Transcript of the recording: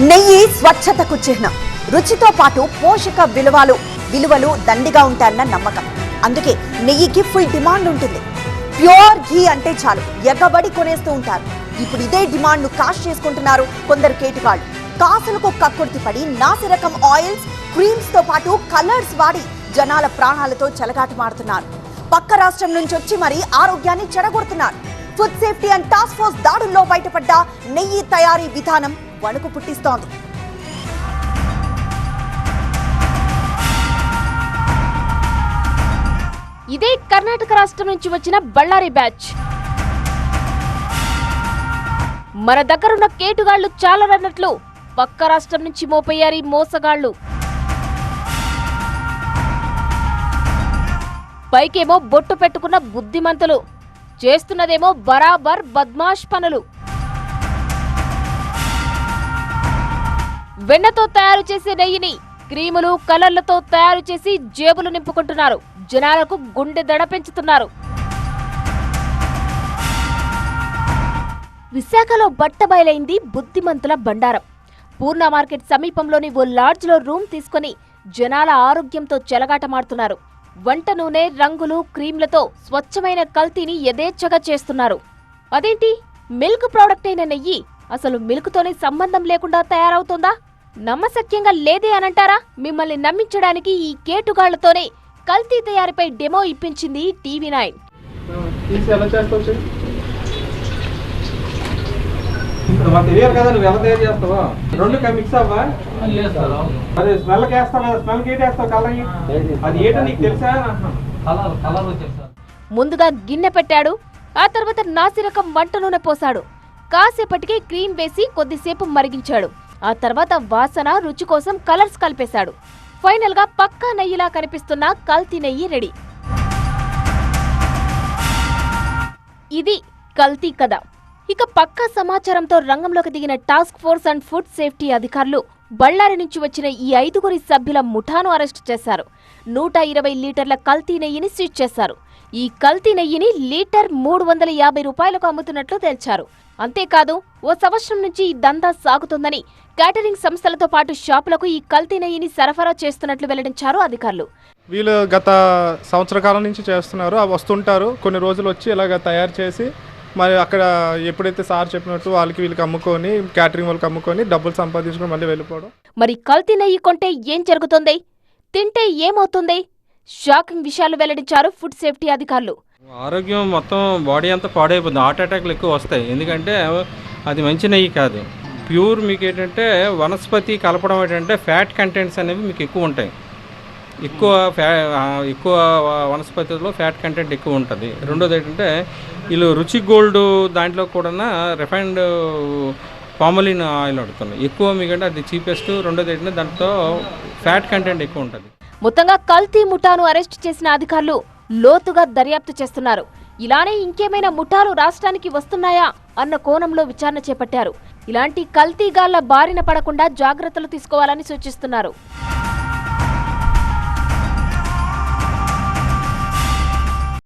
నెయ్యి స్వచ్ఛతకు చిహ్నం. రుచితో పాటు పోషక విలువలు విలువలు దండిగా ఉంటాయన్న నమ్మకం. అందుకే నెయ్యికి ఫుల్ డిమాండ్ ఉంటుంది. ప్యూర్ ఘీ అంటే చాలు. ఎగబడి కొనేస్తూ ఉంటారు. ఇప్పుడు ఇదే డిమాండ్ను కాష్ చేసుకుంటున్నారు కొందరు కేటుగాళ్ళు. కాసులకు కక్కుర్తి పడి నాసిరకం ఆయిల్స్ క్రీమ్స్తో పాటు కలర్స్ వాడి జనాల ప్రాణాలతో చెలగాటమాడుతున్నారు పక్క రాష్ట్రం నుంచి వచ్చి మరీ ఆరోగ్యాన్ని చెడగొడుతున్నారు. Food safety and task force దాడుల్లో బయటపడ్డ నెయ్యి తయారీ విధానం వణుకు పుట్టిస్తోంది. ఇదే కర్ణాటక రాష్ట్రం నుంచి వచ్చిన బళ్ళారి బ్యాచ్. మన దగ్గరున్న కేటుగాళ్ళు చాలరన్నట్లు పక్క రాష్ట్రం నుంచి మోపయ్యారు మోసగాళ్ళు పైకేమో బొట్టు పెట్టుకున్న బుద్ధిమంతులు. చేస్తున్నదేమో బరాబర్ బద్మాష్ పనులు. వెన్నతో తయారు చేసే నెయ్యిని క్రీములు కలర్లతో తయారు చేసి జేబులు నింపుకుంటున్నారు. జనాలకు గుండె దడ పెంచుతున్నారు. విశాఖలో బట్టబయలైంది బుద్ధిమంతుల బండారం. పూర్ణ మార్కెట్ సమీపంలోని ఓ లాడ్జ్లో రూమ్ తీసుకొని జనాల ఆరోగ్యంతో చెలగాటమాడుతున్నారు వంట నూనె రంగులు క్రీంలతో స్వచ్ఛమైన కల్తీని యథేచ్ఛగా చేస్తున్నారు. అదేంటి? మిల్క్ ప్రోడక్ట్ అయిన నెయ్యి అసలు మిల్క్తోనే సంబంధం లేకుండా తయారవుతుందా? నమ్మశక్యంగా లేదే అనంటారా? మిమ్మల్ని నమ్మించడానికి ఈ కేటుగాళ్ళతోనే కల్తీ తయారీపై డెమో ఇప్పించింది టీవీ నైన్. రెండు మిక్స్ అవ్వా? అదే స్మెల్ స్మెల్ అది ఏంటో నీకు తెలుసా? ముందుగా గిన్నె పెట్టాడు ఆ తర్వాత నాసిరకం వంట నూనె పోశాడు కాసేపటికి క్రీమ్ వేసి కొద్దిసేపు మరిగించాడు. ఆ తర్వాత వాసన రుచి కోసం కలర్స్ కలిపేశాడు. ఫైనల్గా పక్కా నెయ్యిలా కనిపిస్తున్న కల్తీ నెయ్యి రెడీ. ఇది కల్తీ కథ. ఇక పక్కా సమాచారంతో రంగంలోకి దిగిన task force and food safety అధికారులు బళ్ళారి నుంచి వచ్చిన ఈ ఐదుగురి సభ్యుల ముఠాను అరెస్టు చేశారు. నూట ఇరవై లీటర్ల కల్తీ నెయ్యిని సీజ్ చేశారు. ఈ కల్తీ నెయ్యిని లీటర్ మూడు వందల యాభై రూపాయలకు అమ్ముతున్నట్లు తేల్చారు. అంతేకాదు ఓ సంవత్సరం నుంచి ఈ దందా సాగుతుందని కేటరింగ్ సంస్థలతో పాటు షాపులకు ఈ కల్తీ నెయ్యిని సరఫరా చేస్తున్నట్లు వెల్లడించారు అధికారులు. వీళ్ళు గత సంవత్సర కాలం నుంచి చేస్తున్నారు. అవి వస్తుంటారు. కొన్ని రోజులు వచ్చి ఇలాగ తయారు చేసి మరి అక్కడ ఎప్పుడైతే సార్ చెప్పినట్టు వాళ్ళకి వీళ్ళకి అమ్ముకొని క్యాటరింగ్ వాళ్ళకి అమ్ముకొని డబ్బులు సంపాదించుకొని మళ్ళీ వెళ్ళిపోవడం. మరి కల్తీ నెయ్యి కొంటే ఏం జరుగుతుంది? తింటే ఏమవుతుంది? షాకింగ్ విషయాలు వెల్లడించారు ఫుడ్ సేఫ్టీ అధికారులు. ఆరోగ్యం మొత్తం బాడీ అంతా పాడైపోతుంది. హార్ట్ అటాక్లు ఎక్కువ వస్తాయి. ఎందుకంటే అది మంచి నెయ్యి కాదు. ప్యూర్ మీకు ఏంటంటే వనస్పతి కలపడం ఏంటంటే ఫ్యాట్ కంటెంట్స్ అనేవి మీకు ఎక్కువ ఉంటాయి. ఎక్కువ ఫ్యా ఎక్కువ వనస్పతిలో ఫ్యాట్ కంటెంట్ ఎక్కువ ఉంటుంది. రెండోది ఏంటంటే వీళ్ళు రుచి గోల్డ్ దాంట్లో కూడా రిఫైన్డ్ పామలిన్ ఆయిల్ వాడుతున్నాయి ఎక్కువ మీకంటే అది చీపెస్ట్. రెండోది ఏంటంటే దాంట్లో ఫ్యాట్ కంటెంట్ ఎక్కువ ఉంటుంది. మొత్తంగా కల్తీ ముఠాను అరెస్ట్ చేసిన అధికారులు లోతుగా దర్యాప్తు చేస్తున్నారు. ఇలానే ఇంకేమైనా ముఠాలు రాష్ట్రానికి వస్తున్నాయా అన్న కోణంలో విచారణ చేపట్టారు. ఇలాంటి కల్తీగాళ్ళ బారిన పడకుండా జాగ్రత్తలు తీసుకోవాలని సూచిస్తున్నారు.